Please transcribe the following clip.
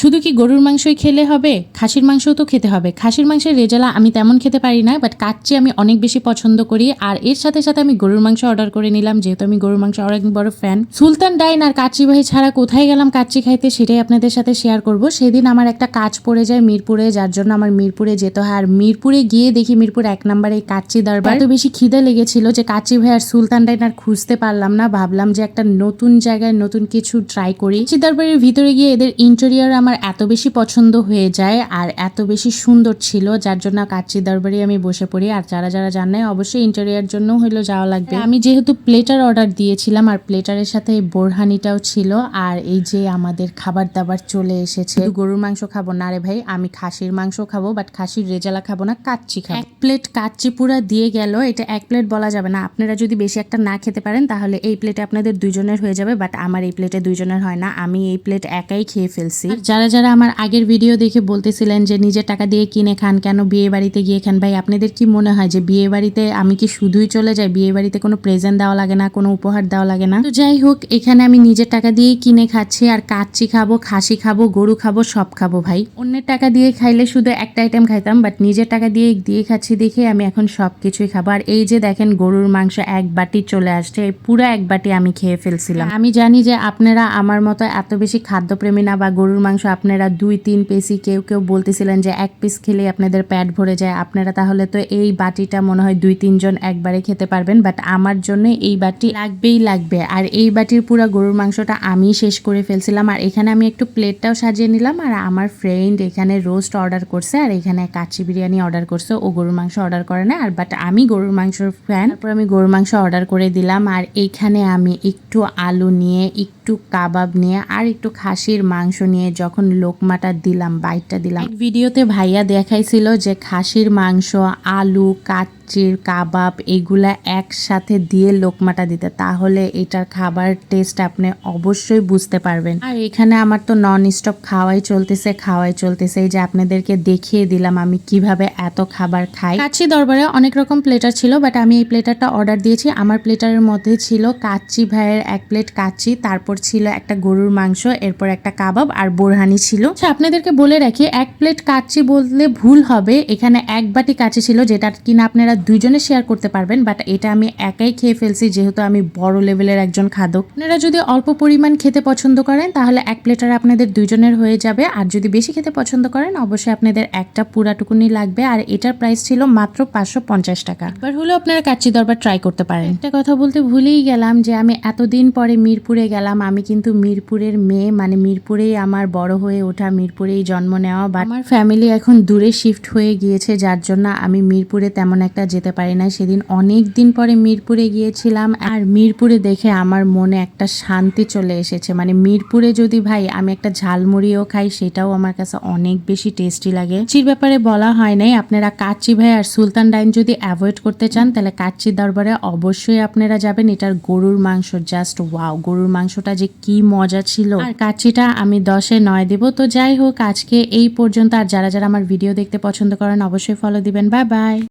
শুধু কি গরুর মাংসই খেলে হবে? খাসির মাংসও তো খেতে হবে। খাসির মাংসের রেজালা আমি তেমন খেতে পারি না বাট কাচ্চি আমি অনেক বেশি পছন্দ করি। আর এর সাথে সাথে আমি গরুর মাংস অর্ডার করে নিলাম, যেহেতু আমি গরুর মাংস অনেক বড় ফ্যান সুলতান ডাইন আর কাচ্চি ভাই ছাড়া কোথায় গেলাম কাচ্চি খাইতে সেটাই আপনাদের সাথে শেয়ার করব। সেদিন আমার একটা কাজ পড়ে যায় মিরপুরে, যার জন্য আমার মিরপুরে যেতে হয়। আর মিরপুরে গিয়ে দেখি মিরপুর এক নম্বরে এই কাচ্চি দরবার। এত বেশি খিদে লেগেছিল যে কাচ্চি ভাই আর সুলতান ডাইন আর খুঁজতে পারলাম না। ভাবলাম যে একটা নতুন জায়গায় নতুন কিছু ট্রাই করি। কাচ্চি দরবারের ভিতরে গিয়ে এদের ইন্টেরিয়র আমার এত বেশি পছন্দ হয়ে যায় আর এত বেশি সুন্দর ছিল যার জন্য কাচ্চি দরবারে আমি বসে পড়ি। আর যারা যারা জানে অবশ্যই ইন্টেরিয়র জন্য হইল যাওয়া লাগবে। আমি যেহেতু প্লেটার অর্ডার দিয়েছিলাম আর প্লেটারের সাথে এই বোরহানিটাও ছিল আর এই যে আমাদের খাবার দাবার চলে এসেছে। গরুর মাংস খাব না রে ভাই আমি খাসির মাংস খাব বাট খাসির রেজালা খাব না কাচ্চি খাব। এক প্লেট কাচ্চি পুরা দিয়ে গেল এটা এক প্লেট বলা যাবে না। আপনারা যদি বেশি একটা না খেতে পারেন তাহলে এই প্লেটে আপনাদের দুইজনের হয়ে যাবে বাট আমার এই প্লেটে দুইজনের হয় না। আমি এই প্লেট একাই খেয়ে ফেলছি। আর যারা যারা আমার আগের ভিডিও দেখে বলতেছিলেন যে নিজের টাকা দিয়ে কিনে খান, কেন বিয়ে বাড়িতে গিয়ে খান, ভাই, আপনাদের কি মনে হয় যে বিয়ে বাড়িতে আমি কি শুধুই চলে যাই? বিয়ে বাড়িতে কোনো প্রেজেন্ট দেওয়া লাগে না, কোনো উপহার দেওয়া লাগে না? তো যাই হোক, এখানে আমি নিজের টাকা দিয়েই কিনে খাচ্ছি, আর কাচ্চি খাব, খাসি খাব, গরু খাব, সব খাব, ভাই। অন্যের টাকা দিয়ে খাইলে শুধু একটা আইটেম খাইতাম বাট নিজের টাকা দিয়ে দিয়ে খাচ্ছি দেখে আমি এখন সব কিছুই খাব। আর এই যে দেখেন গরুর মাংস এক বাটি চলে আসছে পুরো এক বাটি আমি খেয়ে ফেলছিলাম। আমি জানি যে আপনারা আমার মতো এত বেশি খাদ্যপ্রেমী না বা গরুর মাংস আপনারা দুই, তিন পিসই কেউ কেউ বলতেছিলেন যে এক পিস খেলে আপনাদের প্যাট ভরে যায়। আপনারা তাহলে তো এই বাটিটা মনে হয় দুই তিনজন একবারে খেতে পারবেন বাট আমার জন্য এই বাটি লাগবেই লাগবে। আর এই বাটির পুরো গরুর মাংসটা আমি শেষ করে ফেলছিলাম। আর এখানে আমি একটু প্লেটটাও সাজিয়ে নিলাম। আর আমার ফ্রেন্ড এখানে রোস্ট অর্ডার করছে, আর এখানে কাচ্চি বিরিয়ানি অর্ডার করছে। ও গরুর মাংস অর্ডার করে না, আর বাট আমি গরুর মাংসর ফ্যান তারপর আমি গরুর মাংস অর্ডার করে দিলাম। আর এইখানে আমি একটু আলু নিয়ে, একটু কাবাব নিয়ে, আর একটু খাসির মাংস নিয়ে যখন লোকমাটা দিলাম, বাইটটা দিলাম ভিডিওতে ভাইয়া দেখাইছিল যে খাসির মাংস, আলু, কাচ্চির কাবাব এগুলা একসাথে দিয়ে লোকমাটা দিতে। তাহলে এটার খাবার টেস্ট আপনি অবশ্যই বুঝতে পারবেন। আর এখানে আমার তো নন স্টপ খাওয়াই চলতেছে খাওয়াই চলতেছে। এই যে আপনাদেরকে দেখিয়ে দিলাম আমি কীভাবে এত খাবার খাই। কাচ্চি দরবারে অনেক রকম প্লেটার ছিল বাট আমি এই প্লেটারটা অর্ডার দিয়েছি। আমার প্লেটারের মধ্যে ছিল কাচ্চি ভাইয়ের এক প্লেট কাচ্চি, তারপর ছিল একটা গরুর মাংস, এরপর একটা কাবাব আর বোরহানি ছিল। আচ্ছা আপনাদেরকে বলে রাখি, এক প্লেট কাচ্চি বললে ভুল হবে। এখানে এক বাটি কাচ্চি ছিল, যেটা কিনা আপনারা দুইজনে শেয়ার করতে পারবেন বাট এটা আমি একাই খেয়ে ফেলছি, যেহেতু আমি বড় লেভেলের একজন খাদক। আপনারা যদি অল্প পরিমাণ খেতে পছন্দ করেন, তাহলে এক প্লেটার আপনাদের দুইজনের হয়ে যাবে। আর যদি বেশি খেতে পছন্দ করেন, অবশ্যই আপনাদের একটা পুরাটুকুনি লাগবে, আর এটার প্রাইস ছিল মাত্র পাঁচশো পঞ্চাশ টাকা। এবার হলেও আপনারা কাচ্চি দরবার ট্রাই করতে পারেন। একটা কথা বলতে ভুলেই গেলাম যে, আমি এতদিন পরে মিরপুরে গেলাম, আমি কিন্তু মিরপুরের মেয়ে মানে মিরপুরেই আমার বড় হয়ে ওঠা মিরপুরেই জন্ম নেওয়া বা আমার ফ্যামিলি এখন দূরে শিফট হয়ে গিয়েছে, যার জন্য আমি মিরপুরে তেমন একটা যেতে পারি না সেদিন অনেক দিন পরে মিরপুরে গিয়েছিলাম আর মিরপুরে দেখে আমার মনে একটা শান্তি চলে এসেছে। মানে মিরপুরে যদি ভাই আমি একটা ঝালমুড়িও খাই, সেটাও আমার কাছে অনেক বেশি টেস্টি লাগে। চির ব্যাপারে বলা হয় নাই, আপনারা কাচ্চি ভাই আর সুলতান ডাইন যদি অ্যাভয়েড করতে চান, তাহলে কাচ্চি দরবারে অবশ্যই আপনারা যাবেন। এটার গরুর মাংস জাস্ট ওয়াও গরুর মাংসটা যে কি মজা ছিল। আর কাচ্চিটা আমি দশে নয় দেব। তো যাই হোক, আজকে এই পর্যন্ত, আর যারা যারা আমার ভিডিও দেখতে পছন্দ করেন, অবশ্যই ফলো দিবেন। Bye bye